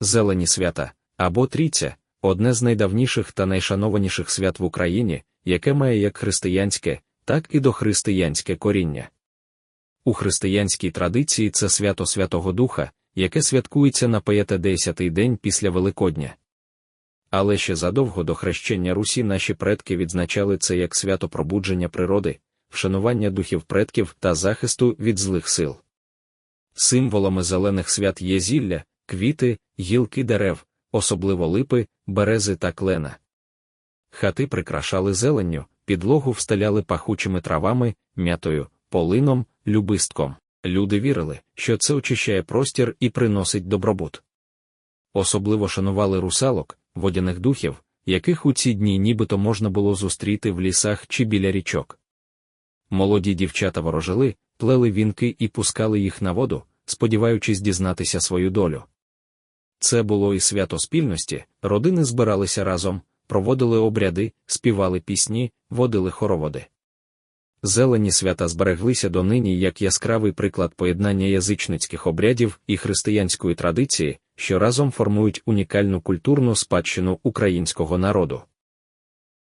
Зелені свята або трійця одне з найдавніших та найшанованіших свят в Україні, яке має як християнське, так і дохристиянське коріння. У християнській традиції це свято Святого Духа, яке святкується на 50-й день після Великодня. Але ще задовго до хрещення Русі наші предки відзначали це як свято пробудження природи, вшанування духів предків та захисту від злих сил. Символами зелених свят є зілля, квіти, гілки дерев, особливо липи, берези та клена. Хати прикрашали зеленню, підлогу встеляли пахучими травами, м'ятою, полином, любистком. Люди вірили, що це очищає простір і приносить добробут. Особливо шанували русалок, водяних духів, яких у ці дні нібито можна було зустріти в лісах чи біля річок. Молоді дівчата ворожили, плели вінки і пускали їх на воду, сподіваючись дізнатися свою долю. Це було і свято спільності, родини збиралися разом, проводили обряди, співали пісні, водили хороводи. Зелені свята збереглися донині як яскравий приклад поєднання язичницьких обрядів і християнської традиції, що разом формують унікальну культурну спадщину українського народу.